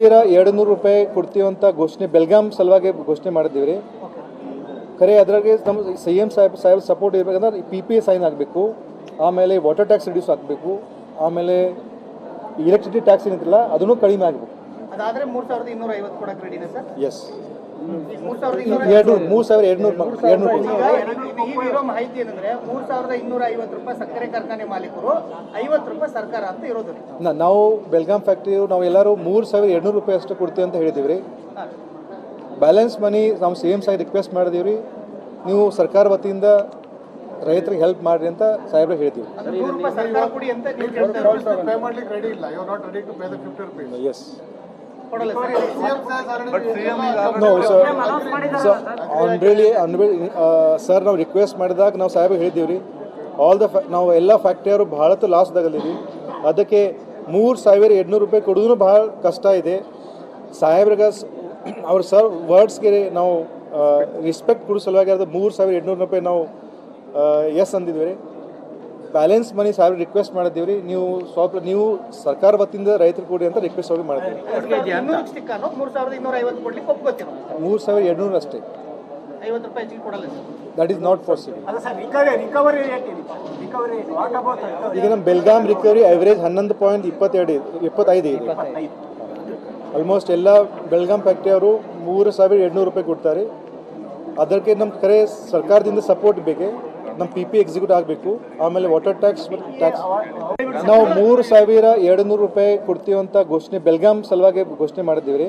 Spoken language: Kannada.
ಎರಡು ನೂರು ರೂಪಾಯಿ ಕೊಡ್ತೀವಿ ಅಂತ ಘೋಷಣೆ ಬೆಲ್ಗಾಮ್ ಸಲುವಾಗಿ ಘೋಷಣೆ ಮಾಡಿದ್ದೀವಿ ರೀ ಖರೆ ಅದ್ರಾಗೆ ನಮ್ಮ ಸಿ ಎಂ ಸಾಹೇಬ್ ಸಾಹೇಬ್ ಸಪೋರ್ಟ್ ಇರಬೇಕಂದ್ರೆ ಪಿ ಪಿ ಎ ಸೈನ್ ಆಗಬೇಕು ಆಮೇಲೆ ವಾಟರ್ ಟ್ಯಾಕ್ಸ್ ರಿಡ್ಯೂಸ್ ಆಗಬೇಕು ಆಮೇಲೆ ಎಲೆಕ್ಟ್ರಿಸಿಟಿ ಟ್ಯಾಕ್ಸ್ ಏನಿದ್ರಲ್ಲ ಅದನ್ನು ಕಡಿಮೆ ಆಗಬೇಕು. ಅದಾದ್ರೆ ಮೂರ್ ಸಾವಿರದ ಇನ್ನೂರ ಐವತ್ತು ಕೊಡಕ್ಕೆ ರೆಡಿ ಇದೆ ಸರ್? ಎಸ್ ಎರಡು ಮೂರು ಸಾವಿರ ಈಗಿರೋ ಮಾಹಿತಿ ಏನಂದ್ರೆ ಮೂರ್ ಸಾವಿರದ ಇನ್ನೂರ ಐವತ್ತು ರೂಪಾಯಿ ಸಕ್ಕರೆ ಕಾರ್ಖಾನೆ ಮಾಲೀಕರು ಐವತ್ತು ರೂಪಾಯಿ ಸರ್ಕಾರ ಅಂತ ಇರೋದು. ನ- ನಾವು ಬೆಲ್ಗಾಮ್ ಫ್ಯಾಕ್ಟ್ರಿ ನಾವು ಎಲ್ಲರೂ ಮೂರು ಸಾವಿರ ಎರಡ್ನೂರು ರೂಪಾಯಿ ಅಷ್ಟು ಕೊಡ್ತೀವಿ ಅಂತ ಹೇಳ್ತೀವಿ ರೀ ಬ್ಯಾಲೆನ್ಸ್ ಮನಿ ನಾವು ಸಿ ಎಂ ಸಾಹೇಬ್ ರಿಕ್ವೆಸ್ಟ್ ಮಾಡಿದೀವಿ ರೀ ನೀವು ಸರ್ಕಾರ ವತಿಯಿಂದ ರೈತರಿಗೆ ಹೆಲ್ಪ್ ಮಾಡ್ರಿ ಅಂತ ಸಾಹೇಬ್ರೆ ಹೇಳ್ತೀವಿ ಎಸ್ ನೋ ಸರ್. ಸೊ ಆನ್ರೇಲಿ ಸರ್ ನಾವು ರಿಕ್ವೆಸ್ಟ್ ಮಾಡಿದಾಗ ನಾವು ಸಾಹೇಬ್ ಹೇಳಿದ್ದೀವಿ ರೀ ಆಲ್ ದ ನಾವು ಎಲ್ಲ ಫ್ಯಾಕ್ಟ್ರಿಯವರು ಭಾಳತ್ತು ಲಾಸ್ದಾಗಲ್ಲಿದ್ದೀವಿ ಅದಕ್ಕೆ ಮೂರು ಸಾವಿರ ಎಂಟುನೂರು ರೂಪಾಯಿ ಕೊಡೋದು ಭಾಳ ಕಷ್ಟ ಇದೆ. ಸಾಹೇಬ್ರಿಗೆ ಅವ್ರ ಸರ್ ವರ್ಡ್ಸ್ಗೆ ನಾವು ರಿಸ್ಪೆಕ್ಟ್ ಕೊಡೋ ಸಲುವಾಗಿ ಅದು ಮೂರು ಸಾವಿರ ಎಂಟುನೂರು ರೂಪಾಯಿ ನಾವು ಎಸ್ ಅಂದಿದ್ವಿ ರೀ. ಬ್ಯಾಲೆನ್ಸ್ ಮನಿ ಸಾವಿರ ರಿಕ್ವೆಸ್ಟ್ ಮಾಡಿದ್ದೀವಿ ರೀ ನೀವು ಸ್ವಲ್ಪ ನೀವು ಸರ್ಕಾರ ವತಿಯಿಂದ ರೈತರು ಕೊಡಿ ಅಂತ ರಿಕ್ವೆಸ್ಟ್ ಹೋಗಿ ಮಾಡಿದ್ದೀವಿ. ಮೂರು ಸಾವಿರ ಎಂಟುನೂರು ಅಷ್ಟೇ. ಐವತ್ತು ರೂಪಾಯಿ ಹೆಚ್ಚಿಗೆ ಕೊಡಲ್ಲ sir. That is not possible ಅಲ್ಲ ಸರ್ ರಿಕವರಿ ರಿಕವರಿ ರೇಟ್ ಇದೆ ರಿಕವರಿ ರೇಟ್ ವಾಟ್ ಈಗ ನಮ್ಮ ಬೆಲ್ಗಾಮ್ ರಿಕವರಿ ಅವರೇಜ್ ಹನ್ನೊಂದು ಪಾಯಿಂಟ್ ಇಪ್ಪತ್ತೆರಡು ಇದೆ. ಇಪ್ಪತ್ತೈದು. ಇದೆ ಆಲ್ಮೋಸ್ಟ್ ಎಲ್ಲ ಬೆಳಗಾಂ ಫ್ಯಾಕ್ಟ್ರಿ ಅವರು ಮೂರು ಸಾವಿರ ಎರಡುನೂರು ರೂಪಾಯಿ ಕೊಡ್ತಾರೆ. ಅದಕ್ಕೆ ನಮ್ಮ ಕರೆ ಸರ್ಕಾರದಿಂದ ಸಪೋರ್ಟ್ ಬೇಕೆ? ನಮ್ಮ ಪಿ ಪಿ ಎಕ್ಸಿಕ್ಯೂಟ್ ಆಗಬೇಕು. ಆಮೇಲೆ ವಾಟರ್ ಟ್ಯಾಕ್ಸ್ ಟ್ಯಾಕ್ಸ್ ನಾವು ಮೂರು ಸಾವಿರ ಎರಡು ನೂರು ರೂಪಾಯಿ ಕೊಡ್ತೀವಿ ಅಂತ ಘೋಷಣೆ ಬೆಲ್ಗಾಮ್ ಸಲುವಾಗಿ ಘೋಷಣೆ ಮಾಡಿದ್ದೀವಿ ರೀ.